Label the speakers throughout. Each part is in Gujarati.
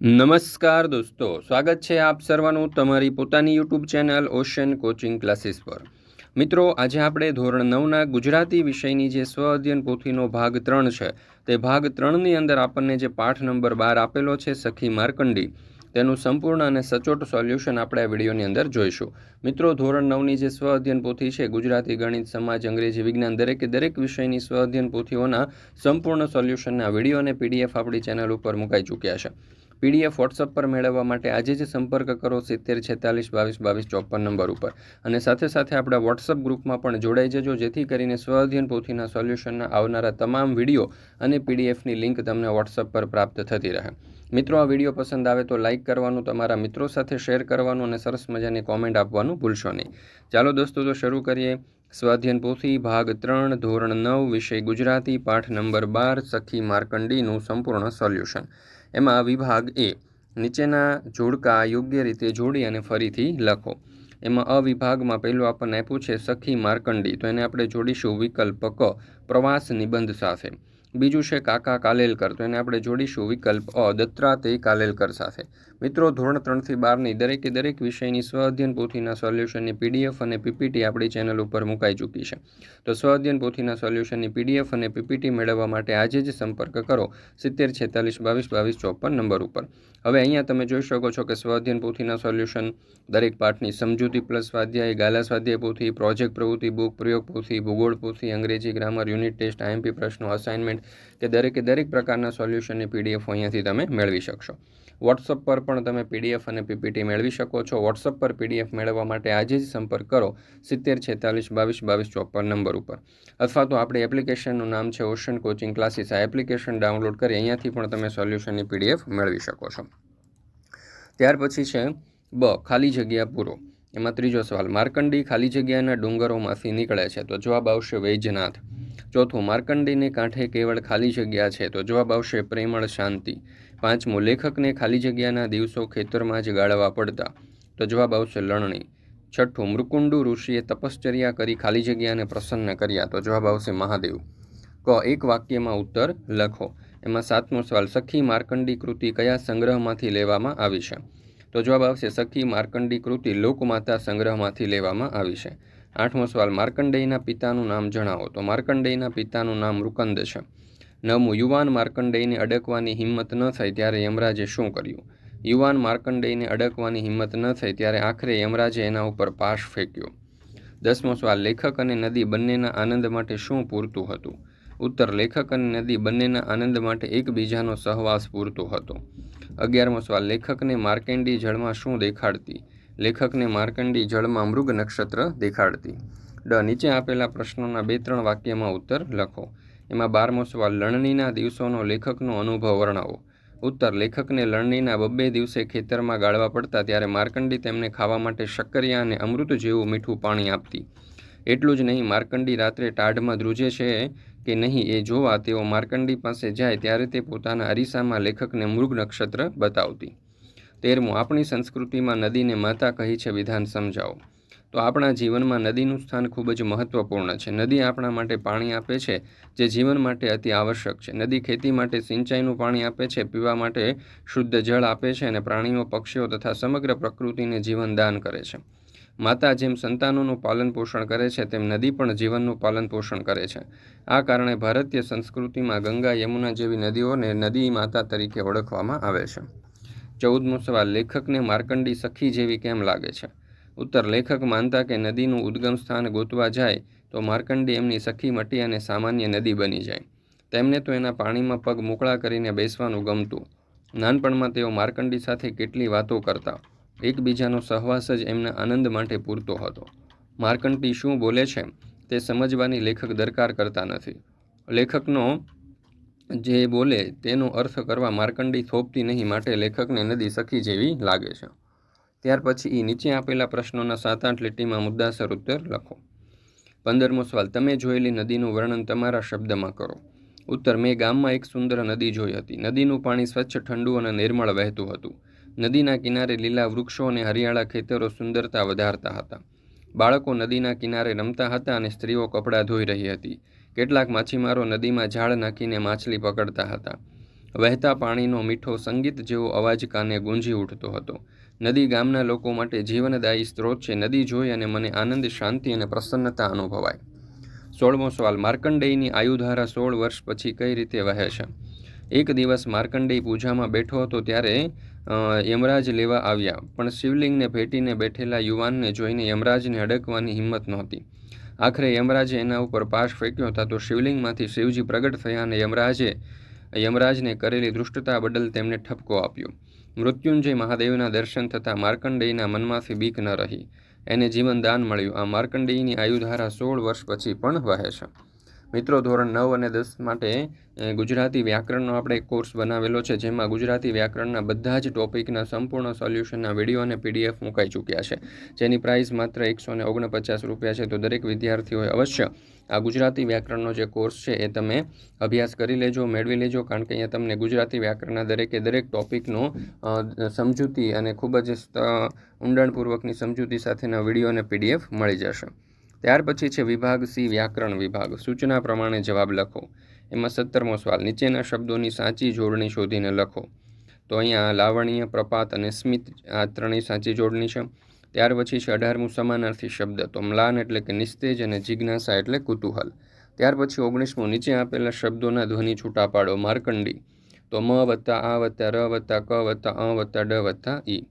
Speaker 1: નમસ્કાર દોસ્તો, સ્વાગત છે આપ સર્વનું તમારી પોતાની YouTube channel ocean coaching classes પર. મિત્રો, આજે આપણે ધોરણ નવના ગુજરાતી વિષયની જે સ્વ અધ્યયન પોથીનો ભાગ ત્રણ છે, તે ભાગ ત્રણની અંદર આપણને જે પાઠ નંબર બાર આપેલો છે, સખી માર્કંડી, તેનું સંપૂર્ણ અને સચોટ સોલ્યુશન આપણે આ વિડીયોની અંદર જોઈશું. મિત્રો, ધોરણ નવની જે સ્વ અધ્યયન પોથી છે, ગુજરાતી ગણિત, સમાજ, અંગ્રેજી, વિજ્ઞાન, દરેકે દરેક વિષયની સ્વ અધ્યયન પોથીઓના સંપૂર્ણ સોલ્યુશનના વીડિયો અને પીડીએફ આપણી ચેનલ ઉપર મુકાઈ ચૂક્યા છે. પીડીએફ વોટ્સઅપ પર મેળવવા માટે આજે જ સંપર્ક કરો સિત્તેર, છેતાલીસ, બાવીસ બાવીસ, ચોપન નંબર ઉપર. અને સાથે સાથે આપણા વોટ્સઅપ ગ્રુપમાં પણ જોડાઈ જજો, જેથી કરીને સ્વઅધ્યયન પોથીના સોલ્યુશનના આવનારા તમામ વીડિયો અને પીડીએફની લિંક તમને વોટ્સઅપ પર પ્રાપ્ત થતી રહે. મિત્રો, આ વીડિયો પસંદ આવે તો લાઇક કરવાનું, તમારા મિત્રો સાથે શેર કરવાનું અને સરસ મજાની કોમેન્ટ આપવાનું ભૂલશો નહીં. ચાલો દોસ્તો, તો શરૂ કરીએ. સ્વાધ્યન પોથી, ભાગ ત્રણ, ધોરણ નવ, વિષય ગુજરાતી, પાઠ નંબર બાર, સખી માર્કંડીનું સંપૂર્ણ સોલ્યુશન એમાં વિભાગ એ નીચેના જોડકા યોગ્ય રીતે જોડી અને ફરીથી લખો. એમાં અવિભાગમાં પહેલું આપણને આપ્યું છે સખી માર્કંડી. તો એને આપણે જોડીશું વિકલ્પ ક પ્રવાસ નિબંધ સાથે. બીજું છે કાકા કાલેલકર, તો એને આપણે જોડીશું વિકલ્પ અ દત્રાતે કાલેલકર સાથે. મિત્રો, ધોરણ ત્રણથી બારની દરેકે દરેક વિષયની સ્વઅધ્યયન પોથીના સોલ્યુશનની પીડીએફ અને પીપીટી આપણી ચેનલ ઉપર મુકાઈ ચૂકી છે. તો સ્વઅધ્યયન પોથીના સોલ્યુશનની પીડીએફ અને પીપીટી મેળવવા માટે આજે જ સંપર્ક કરો સિત્તેર છેતાલીસ બાવીસ બાવીસ ચોપન નંબર ઉપર. હવે અહીંયા તમે જોઈ શકો છો કે સ્વઅધ્યયન પોથીના સોલ્યુશન દરેક પાઠની સમજૂતી પ્લસ સ્વાધ્યાય, ગાલા સ્વાધ્યાય પોથી, પ્રોજેક્ટ પ્રવૃત્તિ, બુક પ્રયોગ પોથી, ભૂગોળ પોથી, અંગ્રેજી ગ્રામર, યુનિટ ટેસ્ટ આઈએમપી પ્રશ્નો, અસાઇનમેન્ટ કે દરેકે દરેક પ્રકારના સોલ્યુશનની પીડીએફ અહીંયાથી તમે મેળવી શકશો. વોટ્સઅપ પર પણ તમે પીડીએફ અને પીપીટી મેળવી શકો છો. વોટ્સઅપ પર પીડીએફ મેળવવા માટે આજે જ સંપર્ક કરો સિત્તેર છેતાલીસ બાવીસ બાવીસ ચોપન નંબર ઉપર. અથવા તો આપણી એપ્લિકેશનનું નામ છે ઓશન કોચિંગ ક્લાસીસ આ એપ્લિકેશન ડાઉનલોડ કરી અહીંયાથી પણ તમે સોલ્યુશનની પીડીએફ મેળવી શકો છો. ત્યાર પછી છે બ, ખાલી જગ્યા પૂરો. એમાં ત્રીજો સવાલ, માર્કંડી ખાલી જગ્યાના ડુંગરોમાંથી નીકળે છે. તો જવાબ આવશે વૈજનાથ. ચોથું માર્કંડીને કાંઠે કેવળ ખાલી જગ્યા છે તો જવાબ આવશે પ્રેમળ શાંતિ. પાંચમું, લેખકને ખાલી જગ્યાના દિવસો ખેતરમાં જ ગાળવા પડતા તો જવાબ આવશે લણણી. છઠ્ઠું, મૃકુંડુ ઋષિએ તપશ્ચર્યા કરી ખાલી જગ્યાને પ્રસન્ન કર્યા તો જવાબ આવશે મહાદેવ. ક, એક વાક્યમાં ઉત્તર લખો. એમાં સાતમો સવાલ, સખી માર્કંડી કૃતિ કયા સંગ્રહમાંથી લેવામાં આવી છે? તો જવાબ આવશે, સખી માર્કંડી કૃતિ લોકમાતા સંગ્રહમાંથી લેવામાં આવી છે. આઠમો સવાલ, માર્કંડેયના પિતાનું નામ જણાવો. તો માર્કંડેયના પિતાનું નામ મૃકંદ છે. નવમું, યુવાન માર્કંડેયને અડકવાની હિંમત ન થઈ ત્યારે યમરાજે શું કર્યું? યુવાન માર્કંડેયને અડકવાની હિંમત ન થઈ ત્યારે આખરે યમરાજે એના ઉપર પાશ ફેંક્યો. દસમો સવાલ, લેખક અને નદી બંનેના આનંદ માટે શું પૂરતું હતું? ઉત્તર, લેખક અને નદી બંનેના આનંદ માટે એકબીજાનો સહવાસ પૂરતો હતો. અગિયારમો સવાલ, લેખકને માર્કેન્ડી જળમાં શું દેખાડતી? લેખકને માર્કંડી જળમાં મૃગ નક્ષત્ર દેખાડતી. ડ નીચે આપેલા પ્રશ્નોના બે ત્રણ વાક્યમાં ઉત્તર લખો. એમાં બારમો સવાલ, લણણીના દિવસોનો લેખકનો અનુભવ વર્ણવો. ઉત્તર, લેખકને લણણીના બબ્બે દિવસે ખેતરમાં ગાળવા પડતા ત્યારે માર્કંડી તેમને ખાવા માટે શક્કરિયા અને અમૃત જેવું મીઠું પાણી આપતી. એટલું જ નહીં, માર્કંડી રાત્રે ટાઢમાં ધ્રુજે છે કે નહીં એ જોવા તેઓ માર્કંડી પાસે જાય ત્યારે તે પોતાના અરીસામાં લેખકને મૃગ નક્ષત્ર બતાવતી. તેરમું, આપણી સંસ્કૃતિમાં નદીને માતા કહી છે વિધાન સમજાવો. તો આપણા જીવનમાં નદીનું સ્થાન ખૂબ જ મહત્વપૂર્ણ છે. નદી આપણા માટે પાણી આપે છે, જે જીવન માટે અતિ આવશ્યક છે. નદી ખેતી માટે સિંચાઈનું પાણી આપે છે, પીવા માટે શુદ્ધ જળ આપે છે અને પ્રાણીઓ, પક્ષીઓ તથા સમગ્ર પ્રકૃતિને જીવન દાન કરે છે. માતા જેમ સંતાનોનું પાલન પોષણ કરે છે, તેમ નદી પણ જીવનનું પાલન પોષણ કરે છે. આ કારણે ભારતીય સંસ્કૃતિમાં ગંગા, યમુના જેવી નદીઓને નદી માતા તરીકે ઓળખવામાં આવે છે. ચૌદમો સવાલ લેખકને માર્કંડી સખી જેવી કેમ લાગે છે? ઉત્તર, લેખક માનતા કે નદીનું ઉદ્ગમ સ્થાન ગોતવા જાય તો માર્કંડી એમની સખી મટી અને સામાન્ય નદી બની જાય. તેમને તો એના પાણીમાં પગ મોકળા કરીને બેસવાનું ગમતું. નાનપણમાં તેઓ માર્કંડી સાથે કેટલી વાતો કરતા. એકબીજાનો સહવાસ જ એમના આનંદ માટે પૂરતો હતો. માર્કંડી શું બોલે છે? તે સમજવાની લેખક દરકાર કરતા નથી. લેખકનો જે બોલે તેનો અર્થ કરવા માર્કંડી થોપતી નહીં માટે લેખકને નદી સખી જેવી લાગે છે. ત્યાર પછી એ નીચે આપેલા પ્રશ્નોના સાત આઠ લીટીમાં મુદ્દાસર ઉત્તર લખો. પંદરમો સવાલ, તમે જોયેલી નદીનું વર્ણન તમારા શબ્દમાં કરો. ઉત્તર, મેં ગામમાં એક સુંદર નદી જોઈ હતી. નદીનું પાણી સ્વચ્છ, ઠંડુ અને નિર્મળ વહેતું હતું. નદીના કિનારે લીલા વૃક્ષો અને હરિયાળા ખેતરો સુંદરતા વધારતા હતા. બાળકો નદીના કિનારે રમતા હતા અને સ્ત્રીઓ કપડાં ધોઈ રહી હતી. કેટલાક માછીમારો નદીમાં ઝાડ નાખીને માછલી પકડતા હતા. વહેતા પાણીનો મીઠો સંગીત જેવો અવાજ કાને ગુંજી ઉઠતો હતો. નદી ગામના લોકો માટે જીવનદાયી સ્ત્રોત છે. નદી જોઈ અને મને આનંદ, શાંતિ અને પ્રસન્નતા અનુભવાય. સોળમો સવાલ, માર્કંડેયની આયુધારા સોળ વર્ષ પછી કઈ રીતે વહે છે? એક દિવસ માર્કંડેય પૂજામાં બેઠો હતો ત્યારે યમરાજ લેવા આવ્યા, પણ શિવલિંગને ભેટીને બેઠેલા યુવાનને જોઈને યમરાજને અડકવાની હિંમત નહોતી. આખરે યમરાજે એના ઉપર પાશ ફેંક્યો હતા તો શિવલિંગમાંથી શિવજી પ્રગટ થયા અને યમરાજે, યમરાજને કરેલી દૃષ્ટતા બદલ તેમને ઠપકો આપ્યો. મૃત્યુંજય મહાદેવના દર્શન થતાં માર્કંડેયના મનમાંથી બીક ન રહી. એને જીવન દાન મળ્યું. આ માર્કંડેયની આયુધારા સોળ વર્ષ પછી પણ વહે છે. મિત્રો, ધોરણ નવ અને દસ માટે ગુજરાતી વ્યાકરણનો આપણે એક કોર્સ બનાવેલો છે, જેમાં ગુજરાતી વ્યાકરણના બધા જ ટોપિકના સંપૂર્ણ સોલ્યુશનના વીડિયો અને પીડીએફ મુકાઈ ચૂક્યા છે. જેની પ્રાઇસ માત્ર એકસો ને ઓગણપચાસ રૂપિયા છે, તો દરેક વિદ્યાર્થીઓએ અવશ્ય આ ગુજરાતી વ્યાકરણનો જે કોર્સ છે, એ તમે અભ્યાસ કરી લેજો, મેળવી લેજો, કારણ કે અહીંયા તમને ગુજરાતી વ્યાકરણના દરેકે દરેક ટોપિકનો સમજૂતી અને ખૂબ જ ઊંડાણપૂર્વકની સમજૂતી સાથેના વીડિયો અને પીડીએફ મળી જશે. ત્યાર પછી છે વિભાગ સી, વ્યાકરણ વિભાગ. સૂચના પ્રમાણે જવાબ લખો. એમાં સત્તરમો સવાલ. નીચેના શબ્દોની સાચી જોડણી શોધીને લખો. તો અહીંયા લાવણીય, પ્રપાત અને સ્મિત આ ત્રણેય સાચી જોડણી છે. ત્યાર પછી છે અઢારમું સમાનાર્થી શબ્દ. તો મ્લાન એટલે કે નિસ્તેજ અને જિજ્ઞાસા એટલે કુતૂહલ. ત્યાર પછી ઓગણીસમું નીચે આપેલા શબ્દોના ધ્વનિ છૂટા પાડો. માર્કંડી. તો મ વત્તા આ વત્તા ર વત્તા ક વત્તા અ વત્તા ડ વત્તા ઈ.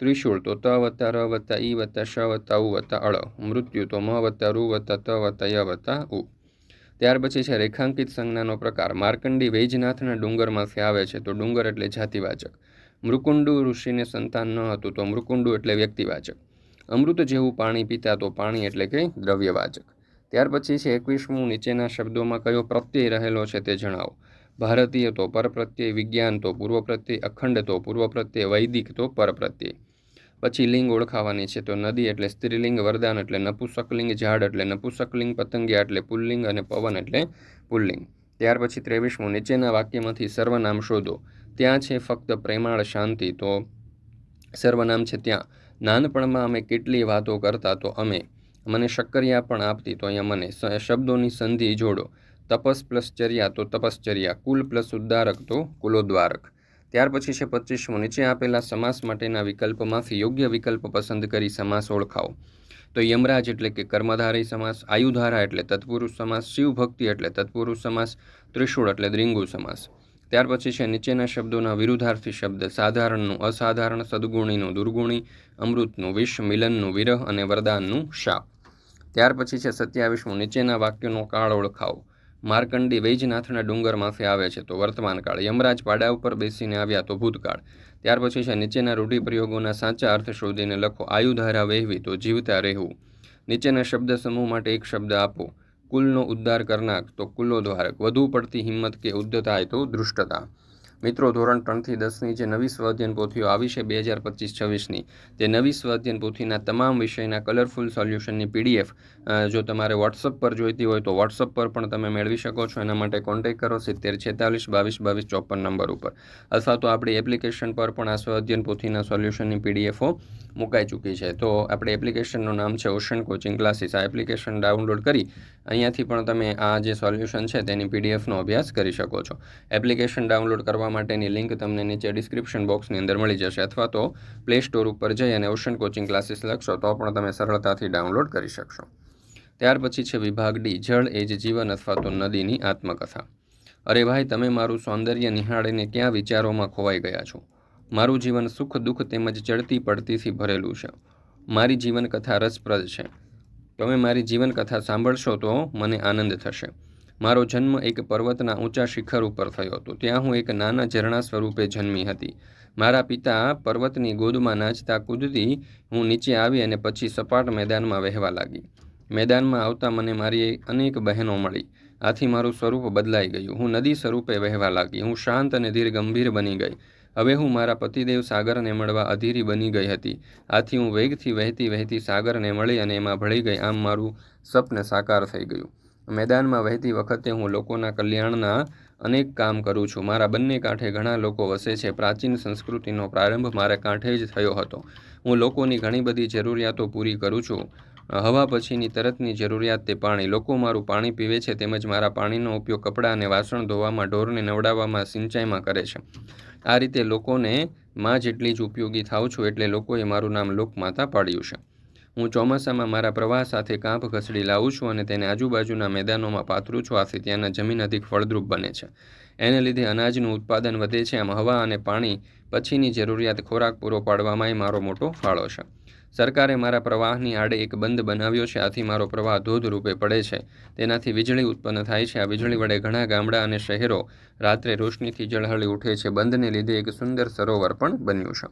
Speaker 1: ત્રિશૂળ તો ત વત્તા ર વત્તા ઈ વત્તા શ વત્તા ઉ વત્તા અળ. મૃત્યુ તો મ વત્તા રૂ વત્તા ત વત્તા ય વત્તા ઉ. ત્યાર પછી છે રેખાંકિત સંજ્ઞાનો પ્રકાર. માર્કંડી વૈજનાથના ડુંગરમાંથી આવે છે તો ડુંગર એટલે જાતિવાચક. મૃકુંડુ ઋષિને સંતાન ન હતું તો મૃકુંડુ એટલે વ્યક્તિવાચક. અમૃત જેવું પાણી પીતા તો પાણી એટલે કે દ્રવ્યવાચક. ત્યાર પછી છે એકવીસમું નીચેના શબ્દોમાં કયો પ્રત્યય રહેલો છે તે જણાવો. ભારતીય તો પરપ્રત્યય, વિજ્ઞાન તો પૂર્વ પ્રત્યય અખંડ તો પૂર્વ પ્રત્યય વૈદિક તો પરપ્રત્યય. પછી લિંગ ઓળખાવાની છે તો નદી એટલે સ્ત્રીલિંગ, વરદાન એટલે નપુસકલિંગ, ઝાડ એટલે નપુસકલિંગ, પતંગિયા એટલે પુલ્લિંગ અને પવન એટલે પુલ્લિંગ. ત્યાર પછી ત્રેવીસમું નીચેના વાક્યમાંથી સર્વનામ શોધો. ત્યાં છે ફક્ત પ્રેમાળ શાંતિ, તો સર્વનામ છે ત્યાં. નાનપણમાં અમે કેટલી વાતો કરતા તો અમે. મને શક્કરિયા પણ આપતી, તો અહીંયા મને. શબ્દોની સંધિ જોડો. તપસ પ્લસ ચર્યા, તો તપશ્ચર્યા કુલ પ્લસ ઉદ્ધારક, તો કુલોદ્વારક. ત્યાર પછી છે પચીસમો. નીચે આપેલા સમાસ માટેના વિકલ્પમાંથી યોગ્ય વિકલ્પ પસંદ કરી સમાસ ઓળખાવો. તો યમરાજ એટલે કે કર્મધારય સમાસ, આયુધારા એટલે તત્પુરુષ સમાસ, શિવભક્તિ એટલે તત્પુરુષ સમાસ, ત્રિશૂળ એટલે દ્રિંગુ સમાસ. ત્યાર પછી છે નીચેના શબ્દોના વિરુદ્ધાર્થી શબ્દ, સાધારણનું અસાધારણ, સદગુણીનું દુર્ગુણી, અમૃતનું વિષ, મિલનનું વિરહ અને વરદાનનું શાપ ત્યાર પછી છે સત્યાવીસમું. નીચેના વાક્યનો કાળ ઓળખાવો. માર્કંડી વૈજનાથના ડુંગરમાંથી આવે છે તો વર્તમાનકાળ. યમરાજ પાડા ઉપર બેસીને આવ્યા તો ભૂતકાળ. ત્યાર પછી છે, નીચેના રૂઢિપ્રયોગોના સાચા અર્થ શોધીને લખો, આયુધારા વહેવી તો જીવતા રહેવું. નીચેના શબ્દ સમૂહ માટે એક શબ્દ આપો, કુલનો ઉદ્ધાર કરનાર તો કુલ્લો દ્વારક. વધુ પડતી હિંમત કે ઉદ્ધતા હોય તો દૃષ્ટતા મિત્રો, ધોરણ ત્રણથી દસની જે નવી સ્વાધ્યન પોથીઓ આવી છે, બે હજાર પચીસ છવ્વીસની, તે નવી સ્વાધ્યન પોથીના તમામ વિષયના કલરફુલ સોલ્યુશનની પીડીએફ જો તમારે વોટ્સઅપ પર જોઈતી હોય તો વોટ્સઅપ પર પણ તમે મેળવી શકો છો. એના માટે કોન્ટેક કરો સિત્તેર છેતાલીસ બાવીસ બાવીસ ચોપન નંબર ઉપર. અથવા તો આપણી એપ્લિકેશન પર પણ આ સ્વાધ્યન પોથીના સોલ્યુશનની પીડીએફો મુકાઈ ચૂકી છે. તો આપણે એપ્લિકેશનનું નામ છે ઓશન કોચિંગ ક્લાસીસ આ એપ્લિકેશન ડાઉનલોડ કરી અહીંયાથી પણ તમે આ જે સોલ્યુશન છે તેની પીડીએફનો અભ્યાસ કરી શકો છો. એપ્લિકેશન ડાઉનલોડ કરવા માટેની લિંક તમને નીચે ડિસ્ક્રિપ્શન બોક્સની અંદર મળી જશે અથવા તો પ્લે સ્ટોર ઉપર જઈ અને ઓશન કોચિંગ ક્લાસીસ લખશો તો પણ તમે સરળતાથી ડાઉનલોડ કરી શકશો. ત્યાર પછી છે વિભાગ ડી, જળ એ જ જીવન અથવા તો નદીની આત્મકથા. અરે ભાઈ, તમે મારું સૌંદર્ય નિહાળીને ક્યાં વિચારોમાં ખોવાઈ ગયા છો? મારું જીવન સુખ દુઃખ તેમજ ચડતી પડતીથી ભરેલું છે. મારી જીવનકથા રસપ્રદ છે. તમે મારી જીવન કથા સાંભળશો તો મને આનંદ થશે. મારો જન્મ એક પર્વતના ઊંચા શિખર ઉપર થયો હતો. ત્યાં હું એક નાના ઝરણા સ્વરૂપે જન્મી હતી. મારા પિતા પર્વતની ગોદમાં નાચતા કૂદતી હું નીચે આવી અને પછી સપાટ મેદાનમાં વહેવા લાગી. મેદાનમાં આવતા મને મારી અનેક બહેનો મળી. આથી મારું સ્વરૂપ બદલાઈ ગયું. હું નદી સ્વરૂપે વહેવા લાગી. હું શાંત અને ધીર ગંભીર બની ગઈ. હવે હું મારા પતિદેવ સાગરને મળવા અધીરી બની ગઈ હતી. આથી હું વેગથી વહેતી વહેતી સાગરને મળી અને એમાં ભળી ગઈ. આમ મારું સ્વપ્ન સાકાર થઈ ગયું. મેદાનમાં વહેતી વખતે હું લોકોના કલ્યાણના અનેક કામ કરું છું. મારા બંને કાંઠે ઘણા લોકો વસે છે. પ્રાચીન સંસ્કૃતિનો પ્રારંભ મારા કાંઠે જ થયો હતો. હું લોકોની ઘણી બધી જરૂરિયાતો પૂરી કરું છું. હવા પછીની તરતની જરૂરિયાત તે પાણી. લોકો મારું પાણી પીવે છે તેમજ મારા પાણીનો ઉપયોગ કપડાં અને વાસણ ધોવામાં, ઢોરને નવડાવવામાં, સિંચાઈમાં કરે છે. આ રીતે લોકોને માં જેટલી જ ઉપયોગી થાઉં છું એટલે લોકોએ મારું નામ લોકમાતા પાડ્યું છે. હું ચોમાસામાં મારા પ્રવાહ સાથે કાંપ ઘસડી લાવું છું અને તેને આજુબાજુના મેદાનોમાં પાથરું છું. આથી ત્યાંના જમીન અધિક ફળદ્રુપ બને છે. એને લીધે અનાજનું ઉત્પાદન વધે છે. આમ હવા અને પાણી પછીની જરૂરિયાત ખોરાક પૂરો પાડવામાંય મારો મોટો ફાળો છે. સરકારે મારા પ્રવાહની આડે એક બંધ બનાવ્યો છે. આથી મારો પ્રવાહ ધોધ રૂપે પડે છે. તેનાથી વીજળી ઉત્પન્ન થાય છે. આ વીજળી વડે ઘણા ગામડા અને શહેરો રાત્રે રોશનીથી ઝળહળી ઉઠે છે. બંધને લીધે એક સુંદર સરોવર પણ બન્યું છે.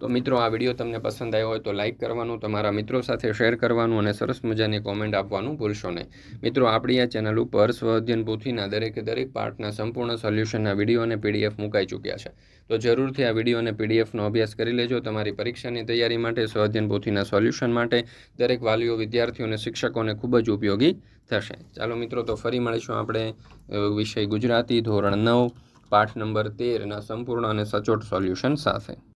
Speaker 1: તો મિત્રો, આ વીડિયો તમને પસંદ આવ્યો હોય તો લાઇક કરવાનું, તમારા મિત્રો સાથે શેર કરવાનું અને સરસ મજાની કોમેન્ટ આપવાનું ભૂલશો નહીં. મિત્રો, આપણી આ ચેનલ ઉપર સ્વ અધ્યયન પોથીના દરેકે દરેક પાર્ટના સંપૂર્ણ સોલ્યુશનના વીડિયો અને પીડીએફ મુકાઈ ચૂક્યા છે. તો જરૂરથી આ વીડિયો અને પીડીએફનો અભ્યાસ કરી લેજો. તમારી પરીક્ષાની તૈયારી માટે, સ્વ અધ્યયન પોથીના સોલ્યુશન માટે દરેક વાલીઓ, વિદ્યાર્થીઓ અને શિક્ષકોને ખૂબ જ ઉપયોગી થશે. ચાલો મિત્રો, તો ફરી મળીશું આપણે વિષય ગુજરાતી ધોરણ નવ, પાઠ નંબર તેરના સંપૂર્ણ અને સચોટ સોલ્યુશન સાથે.